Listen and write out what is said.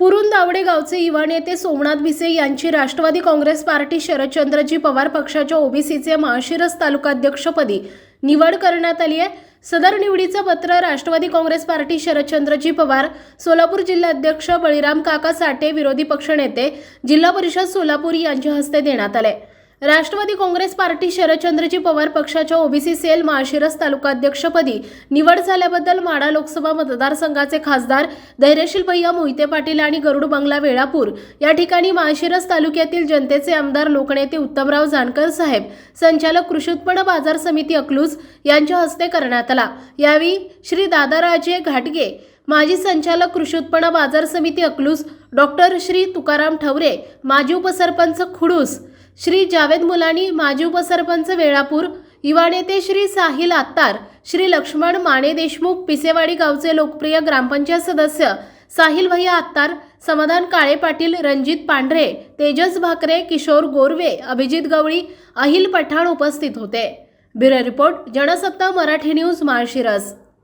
पुरुंद आवडे गावचे युवा नेते सोमनाथ भिसे यांची राष्ट्रवादी काँग्रेस पार्टी शरदचंद्रजी पवार पक्षाच्या ओबीसीचे माळशिरस तालुकाध्यक्षपदी निवड करण्यात आली आहे. सदर निवडीचं पत्र राष्ट्रवादी काँग्रेस पार्टी शरदचंद्रजी पवार सोलापूर जिल्हाध्यक्ष बळीराम काका साठे विरोधी पक्षनेते जिल्हा परिषद सोलापूर यांच्या हस्ते देण्यात आले. राष्ट्रवादी काँग्रेस पार्टी शरदचंद्रजी पवार पक्षाच्या ओबीसी सेल माळशिरस तालुकाध्यक्षपदी निवड झाल्याबद्दल माडा लोकसभा मतदारसंघाचे खासदार धैर्यशील भैया मोहिते पाटील आणि गरुड बंगला वेळापूर या ठिकाणी माळशिरस तालुक्यातील जनतेचे आमदार लोकनेते उत्तमराव जानकर साहेब संचालक कृषी उत्पन्न बाजार समिती अकलूज यांच्या हस्ते करण्यात आला. यावेळी श्री दादाराजे घाटगे माजी संचालक कृषी उत्पन्न बाजार समिती अकलूज डॉक्टर श्री तुकाराम ठवरे माजी उपसरपंच खुडूस श्री जावेद मुलानी माजी उपसरपंच वेळापूर युवा नेते श्री साहिल आत्तार श्री लक्ष्मण माने देशमुख पिसेवाडी गावचे लोकप्रिय ग्रामपंचायत सदस्य साहिल भैया आत्तार समाधान काळे पाटील रणजित पांढरे तेजस भाकरे किशोर गोरवे अभिजित गवळी अहिल पठाण उपस्थित होते. Bureau report Jansatta Marathi news Malshiras.